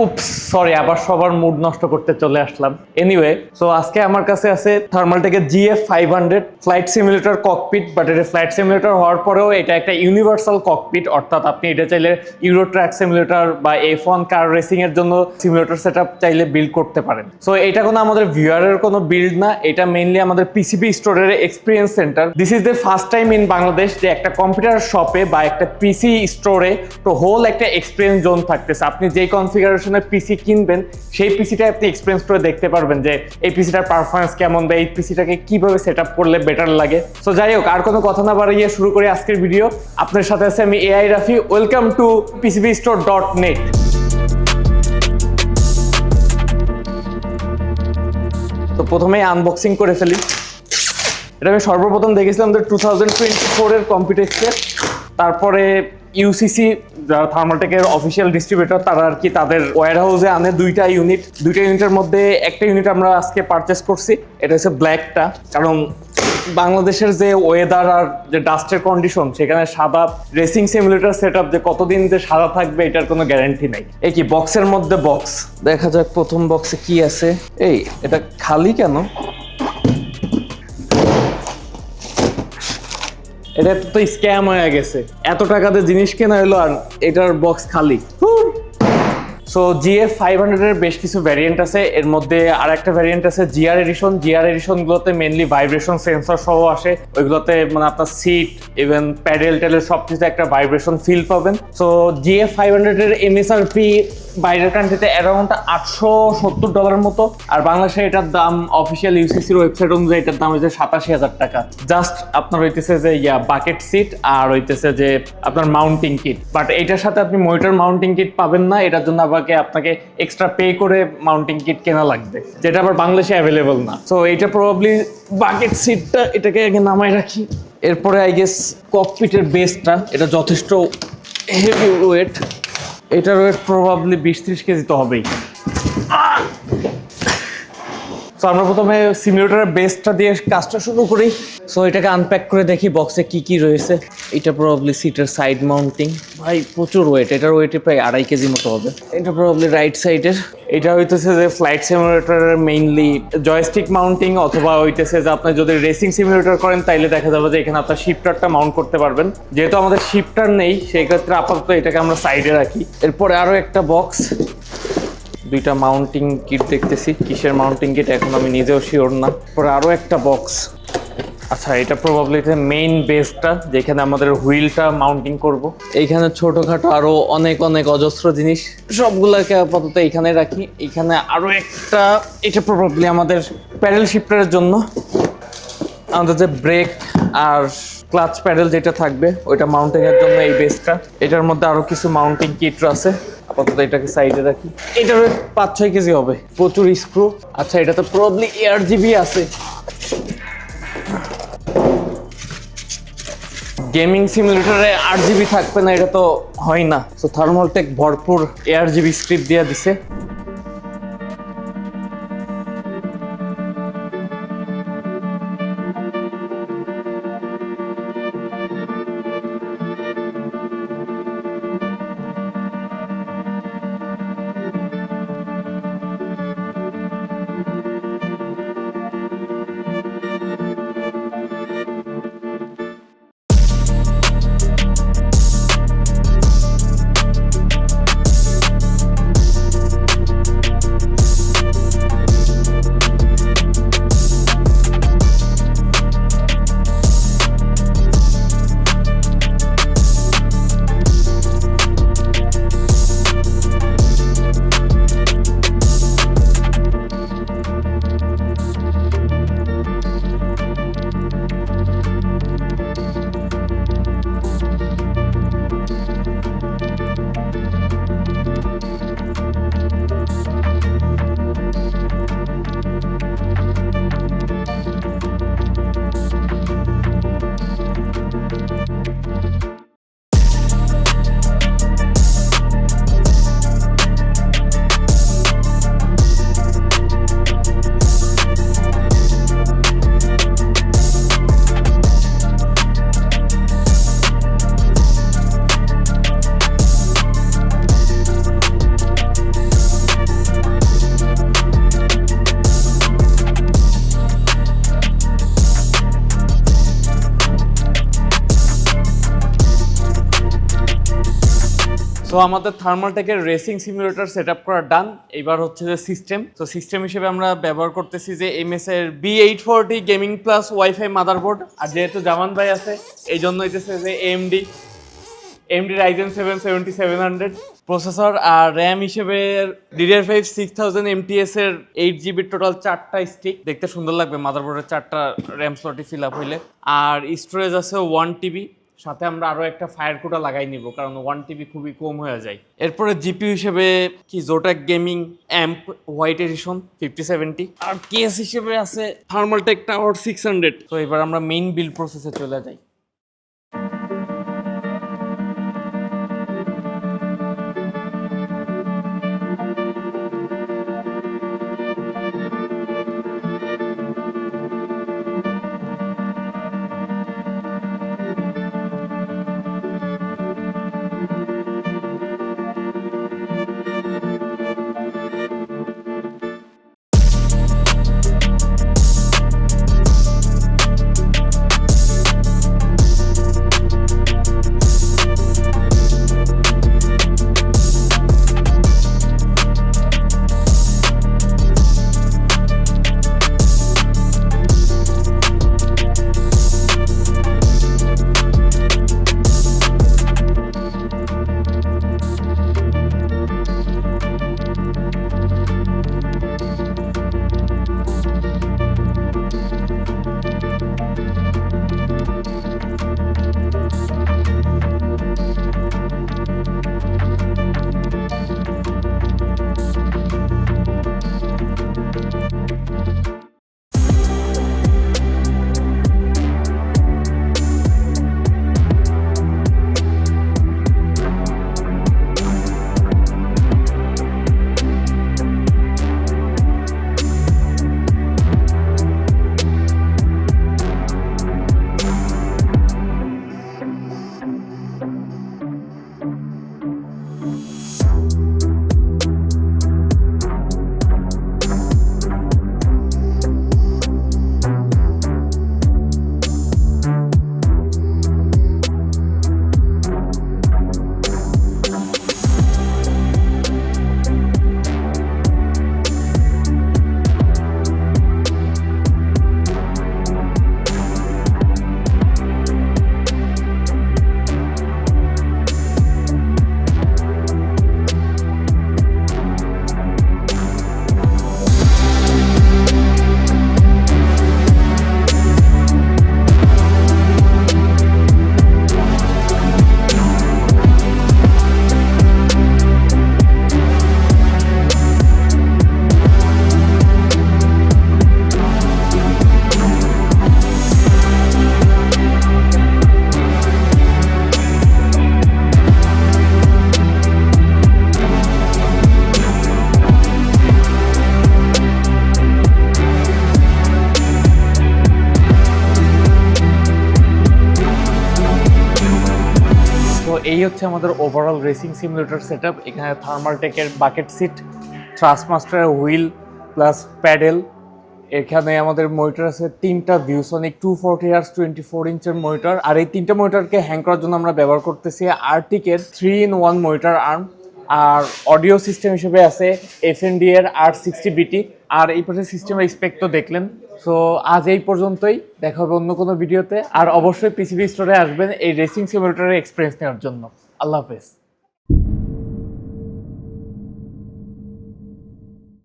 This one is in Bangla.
উপস সরি আবার সবার মুড নষ্ট করতে চলে আসলাম। এনিওয়ে সো আজকে আমার কাছে আছে থার্মালটেকের GF five hundred flight simulator cockpit but এটা ফ্লাইট সিমুলেটর হওয়ার পরেও এটা একটা ইউনিভার্সাল ককপিট অর্থাৎ আপনি এটা চাইলে ইউরো ট্র্যাক সিমুলেটর বা এফ ওয়ান কার রেসিং এর জন্য সিমুলেটর সেট চাইলে বিল্ড করতে পারেন। সো এটা কোনো আমাদের ভিউয়ারের কোনো বিল্ড না, এটা মেইনলি আমাদের পিসিবি স্টোরের experience centre this is the first time in Bangladesh যে একটা কম্পিউটার শপে বা একটা পিসি স্টোরে তো হোল একটা এক্সপিরিয়েন্স জোন থাকতেছে। আপনি যেই কনফিগারেশনের পিসি কিনবেন, সেই পিসিটা আপনি এক্সপিরিয়েন্স করে দেখতে পারবেন যে এই পিসিটার পারফরমেন্স কেমন বা এই পিসিটাকে কীভাবে সেট করলে বেটার লাগে। সো যাই হোক, আর কোনো কথা না বাড়িয়ে শুরু করি আজকের ভিডিও আপনার সাথে আছে আমি AI Rafi. Welcome to PCB store dot net তো প্রথমেই আনবক্সিং করে ফেলি। এটা আমি সর্বপ্রথম দেখেছিলাম টু থাউজেন্ড টোয়েন্টি ফোরের কম্পিউটেক্সে তারপরে ইউসিসি যারা থার্মাটেকের অফিসিয়াল ডিস্ট্রিবিউটর তারা আর কি তাদের ওয়ার হাউসে আনে দুইটা ইউনিট দুইটা ইউনিটের মধ্যে একটা ইউনিট আমরা আজকে পারচেস করছি, এটা হচ্ছে ব্ল্যাকটা কারণ বাংলাদেশের যে ওয়েদার আর যে ডাস্টের কন্ডিশন সেখানে সাদা রেসিং সিমুলেটর সেট যে কতদিন যে সাদা থাকবে, এটার কোনো গ্যারান্টি নাই। এই কি বক্সের মধ্যে বক্স দেখা যাক প্রথম বক্সে কি আছে। এই, এটা খালি কেন? এটা তো স্ক্যাম হয়ে গেছে। এত টাকাতে জিনিস কেনা হলো আর এটার বক্স খালি। সো জিএফ ফাইভ হান্ড্রেডের বেশ কিছু ভ্যারিয়েন্ট আছে। এর মধ্যে আর একটা ভ্যারিয়েন্ট আছে জিআর এডিশন জিআর এডিশন গুলোতে মেনলি ভাইব্রেশন সেন্সর সহ আসে। ওইগুলোতে মানে আপনার সিট ইভেন প্যাডেল ট্যাডেল সব কিছু একটা ভাইব্রেশন ফিল পাবেন সো জিএফ ফাইভ হান্ড্রেডের এমএসআরপি বাইরের কান্ট্রিতে অ্যারাউন্ড আটশো সত্তর ডলার মতো, আর বাংলাদেশে এটার দাম অফিসিয়াল ইউসিসির ওয়েবসাইট অনুযায়ী এটার দাম হচ্ছে সাতাশি হাজার টাকা। জাস্ট আপনার হইতেছে যে, ইয়া বাকেট সিট আর হইতেছে যে, আপনার মাউন্টিং কিট বাট এটার সাথে আপনি মনিটর মাউন্টিং কিট পাবেন না, এটার জন্য আপনাকে আপনাকে এক্সট্রা পে করে মাউন্টিং কিট কেনা লাগবে, যেটা আবার বাংলাদেশে অ্যাভেলেবল না। সো এটা প্রবাবলি বাকেট সিটটা এটাকে আগে নামায় রাখি। এরপরে আই গেস ককপিটের বেসটা এটা যথেষ্ট হেভি ওয়েট এটার ওয়েট প্রবাবলি বিশ ত্রিশ কেজি তো হবেই। সো আমরা প্রথমে সিমিউলেটারের বেসটা দিয়ে কাজটা শুরু করি। সো এটাকে আনপ্যাক করে দেখি বক্সে কি কি রয়েছে। এটা প্রবাবলি সিটের সাইড মাউন্টিং ভাই প্রচুর ওয়েট এটার ওয়েটে প্রায় আড়াই কেজি মতো হবে। এটা প্রবাবলি রাইট সাইডের এটা হইতেছে যে ফ্লাইট সিমুলেটরের মেইনলি জয়স্টিক মাউন্টিং অথবা হইতেছে যে আপনি যদি রেসিং সিমুলেটর করেন তাইলে দেখা যাবে যে এখানে আপনার শিফটারটা মাউন্ট করতে পারবেন। যেহেতু আমাদের শিফটার নেই সেই ক্ষেত্রে আপাতত এটাকে আমরা সাইডে রাখি। এরপরে আরও একটা বক্স দুইটা মাউন্টিং কিট দেখতেছি। কিসের মাউন্টিং কিট এখন আমি নিজেও শিওর না। পরে আরও একটা বক্স আচ্ছা এটা প্রবাবলি মেইন বেসটা যেখানে আমাদের হুইলটা মাউন্টিং করব। এইখানে ছোটোখাটো আরও অনেক অনেক অজস্র জিনিস। সবগুলোকে আপাতত এইখানে রাখি। এখানে আরও একটা, এটা প্রবাবলি আমাদের প্যাডেল শিফটারের জন্য। আমাদের যে ব্রেক আর ক্লাচ প্যাডেল যেটা থাকবে, ওইটা মাউন্টিং এর জন্য এই বেসটা এটার মধ্যে আরও কিছু মাউন্টিং কিট আছে। আপাতত এটাকে সাইডে রাখি। পাঁচ ছয় কেজি হবে। প্রচুর স্ক্রু আচ্ছা এটা তো প্রবলি এয়ার জিবি আছে। গেমিং সিমুলেটরে আট জিবি থাকবে না, এটা তো হয় না। তো থার্মালটেক ভরপুর এয়ার জিবি স্ক্রিপ্ট দিয়ে দিছে। তো আমাদের থার্মালটেকের রেসিং সিমুলেটর সেট আপ করা ডান এবার হচ্ছে যে সিস্টেম তো সিস্টেম হিসেবে আমরা ব্যবহার করতেছি যে এমএস এর B eight forty gaming plus WiFi motherboard আর যেহেতু জামান ভাই আছে, এই জন্য হইতেছে যে AMD AMD Ryzen seven seventy seven hundred processor আর র্যাম হিসেবে DDR five six thousand MTS এর এইট জিবির টোটাল চারটা স্টিক দেখতে সুন্দর লাগবে মাদারবোর্ডের চারটা র্যাম স্লটই ফিল আপ হইলে। আর স্টোরেজ আছে ওয়ান টিবি সাথে আমরা আরও একটা ফায়ার কোটা লাগাই নিব কারণ ওয়ান টিভি খুবই কম হয়ে যায়। এরপরে জিপি হিসেবে কি Zotac gaming amp white edition fifty seventy আর কেস হিসেবে আছে থার্মালটেক টাওয়ার সিক্স হান্ড্রেড তো এবার আমরা মেইন বিল প্রসেসে চলে যাই। হচ্ছে আমাদের ওভারঅল রেসিং সিমুলেটর সেট এখানে থার্মাল টেকের বাকেট সিট থ্রাসমাস্টারের হুইল প্লাস প্যাডেল এখানে আমাদের মনিটর আছে তিনটা ViewSonic two forty years twenty four ইঞ্চের monitor আর এই তিনটা মনিটরকে হ্যাং করার জন্য আমরা ব্যবহার করতেছি আর্টিকের three in one monitor arm R audio system হিসেবে আছে এফ এর আর সিক্সটি বিটি আর এই পাশে সিস্টেমের স্পেক তো দেখলেন। সো আজ এই পর্যন্তই। দেখা হবে অন্য কোনো ভিডিওতে। আর অবশ্যই পিসিবি স্টোরে আসবেন এই রেসিং সিমুলেটরের এক্সপিরিয়েন্স নেওয়ার জন্য। আল্লাহ হাফেজ।